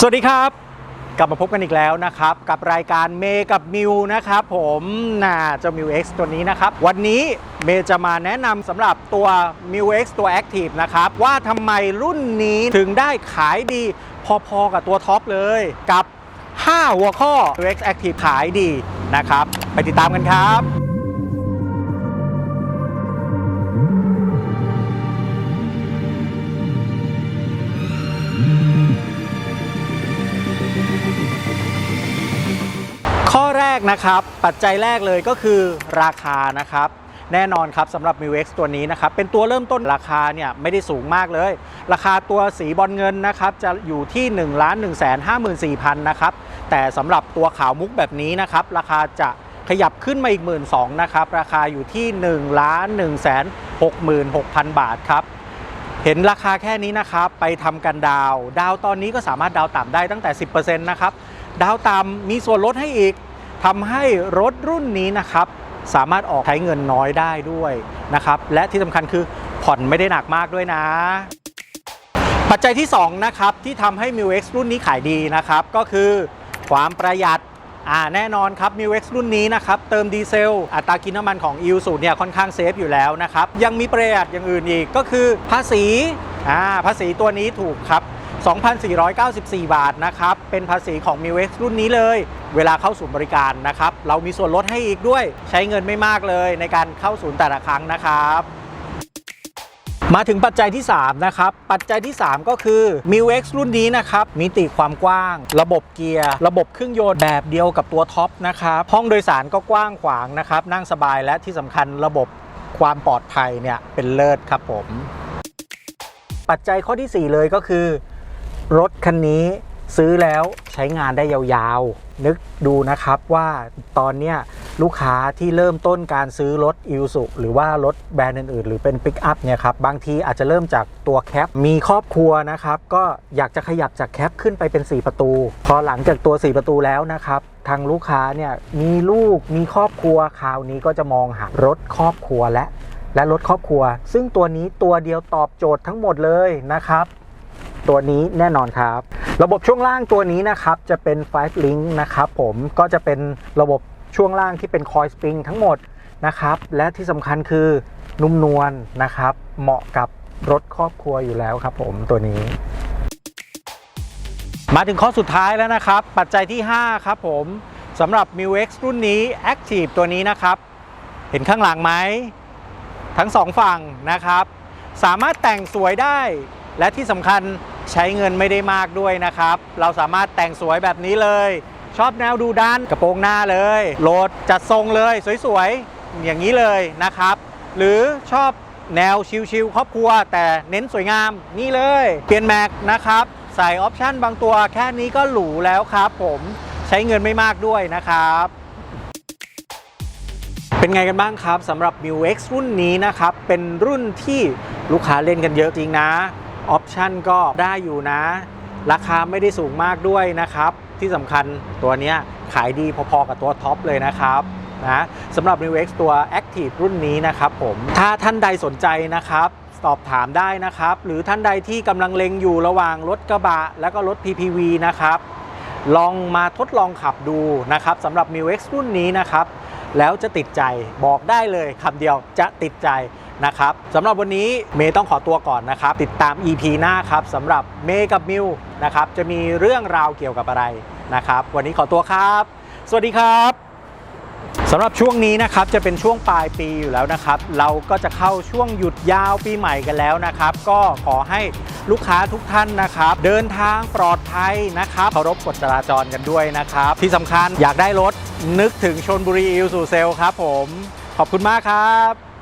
สวัสดีครับ กลับมาพบกันอีกแล้วนะครับ กับรายการเมกับมิวนะครับผมน่าเจ้ามิว X ตัวนี้นะครับ วันนี้เมจะมาแนะนำสำหรับตัว m i u X ตัว Active นะครับ ว่าทำไมรุ่นนี้ถึงได้ขายดีพอๆกับตัวท็อปเลยกับ 5 หัวข้อ m i u X Active ขายดีนะครับ ไปติดตามกันครับ แรกนะครับ ปัจจัยแรกเลยก็คือราคานะครับแน่นอนครับสำหรับ m i u X ตัวนี้นะครับ เป็นตัวเริ่มต้นราคาเนี่ยไม่ได้สูงมากเลย ราคาตัวสีบอลเงินนะครับ จะอยู่ที่ 1 1 5 4 0 0 0 นะครับ แต่สำหรับตัวขาวมุกแบบนี้นะครับ ราคาจะขยับขึ้นมาอีก 1 2 0 0 0นะครับ ราคาอยู่ที่ 1 1 6 6 0 0บาทครับ เห็นราคาแค่นี้นะครับ ไปทำกันดาว ดาวตอนนี้ก็สามารถดาวต่ำได้ตั้งแต่ 10%นะครับ ดาวต่ำมีส่วนลดให้อีก ทำให้รถรุ่นนี้นะครับสามารถออกใช้เงินน้อยได้ด้วยนะครับและที่สำคัญคือผ่อนไม่ได้หนักมากด้วยนะ ปัจจัยที่ 2 นะครับ ที่ทำให้ m i u X รุ่นนี้ขายดีนะครับ ก็คือความประหยัดอ่าแน่นอนครับ m i u X รุ่นนี้นะครับ เติมดีเซล อัตรากินน้ำมันของ e ิ s u เนี่ยค่อนข้างเซฟอยู่แล้วนะครับ ยังมีประหยัดอย่างอื่นอีกก็คือภาษีอ่าภาษีตัวนี้ถูกครับ 2,494 บาทนะครับ เป็นภาษีของ m i u X รุ่นนี้เลย เวลาเข้าศูนย์บริการนะครับ เรามีส่วนลดให้อีกด้วย ใช้เงินไม่มากเลยในการเข้าศูนย์แต่ละครั้งนะครับ มาถึงปัจจัยที่ 3 นะครับ ปัจจัยที่ 3 ก็คือ m i u X รุ่นนี้นะครับ มิติความกว้าง ระบบเกียร์ ระบบเครื่องยนต์แบบเดียวกับตัวท็อปนะครับ ห้องโดยสารก็กว้างขวางนะครับ นั่งสบายและที่สำคัญระบบความปลอดภัยเนี่ยเป็นเลิศครับผมปัจจัยข้อที่ 4 เลยก็คือ รถคันนี้ซื้อแล้วใช้งานได้ยาวๆ นึกดูนะครับว่าตอนนี้ลูกค้าที่เริ่มต้นการซื้อรถอิ s u หรือว่ารถแบรนด์อื่นๆ หรือเป็นปิกอัพเนี่ยครับ บางทีอาจจะเริ่มจากตัวแคป มีครอบครัวนะครับ ก็อยากจะขยับจากแคปขึ้นไปเป็น 4 ประตู พอหลังจากตัว 4 ประตูแล้วนะครับ ทางลูกค้าเนี่ยมีลูกมีครอบครัวคราวนี้ก็จะมองหารถครอบครัวและและรถครอบครัว ซึ่งตัวนี้ตัวเดียวตอบโจทย์ทั้งหมดเลยนะครับ ตัวนี้แน่นอนครับ ระบบช่วงล่างตัวนี้นะครับจะเป็น 5 link นะครับผมก็จะเป็นระบบช่วงล่างที่เป็น coil spring ทั้งหมดนะครับและที่สำคัญคือนุ่มนวลนะครับ เหมาะกับรถครอบครัวอยู่แล้วครับผมตัวนี้ มาถึงข้อสุดท้ายแล้วนะครับ ปัจจัยที่ 5 ครับผมสำหรับ m i u X รุ่นนี้ Active ตัวนี้นะครับ เห็นข้างหลังไหม ทั้งสองฝั่งนะครับ สามารถแต่งสวยได้และที่สำคัญ ใช้เงินไม่ได้มากด้วยนะครับ เราสามารถแต่งสวยแบบนี้เลย ชอบแนวดูดันกระโปรงหน้าเลยโหลดจัดทรงเลยสวยๆ อย่างนี้เลยนะครับ หรือชอบแนวชิลๆครอบครัว แต่เน้นสวยงามนี่เลย เปลี่ยนแม็กนะครับ ใส่ออปชั่นบางตัวแค่นี้ก็หรูแล้วครับผมใช้เงินไม่มากด้วยนะครับเป็นไงกันบ้างครับสำหรับ m i u X รุ่นนี้นะครับ เป็นรุ่นที่ลูกค้าเล่นกันเยอะจริงนะ ออปชันก็ได้อยู่นะ ราคาไม่ได้สูงมากด้วยนะครับ ที่สำคัญตัวนี้ขายดีพอๆกับตัวท็อปเลยนะครับนะสำหรับ m i u X ตัว Active รุ่นนี้นะครับผมถ้าท่านใดสนใจนะครับสอบถามได้นะครับ หรือท่านใดที่กำลังเล็งอยู่ระหว่างรถกระบะ แล้วก็รถ PPV นะครับลองมาทดลองขับดูนะครับสำหรับ m i u X รุ่นนี้นะครับ แล้วจะติดใจบอกได้เลยคำเดียวจะติดใจ นะครับสำหรับวันนี้เมย์ต้องขอตัวก่อนนะครับ ติดตาม EP หน้าครับสำหรับเมย์กับมิวนะครับจะมีเรื่องราวเกี่ยวกับอะไรนะครับ วันนี้ขอตัวครับ สวัสดีครับสำหรับช่วงนี้นะครับจะเป็นช่วงปลายปีอยู่แล้วนะครับ เราก็จะเข้าช่วงหยุดยาวปีใหม่กันแล้วนะครับ ก็ขอให้ลูกค้าทุกท่านนะครับ เดินทางปลอดภัยนะครับเคารพกฎจราจรกันด้วยนะครับ ที่สำคัญอยากได้รถนึกถึงชนบุรีอิลสูเซลครับผม ขอบคุณมากครับ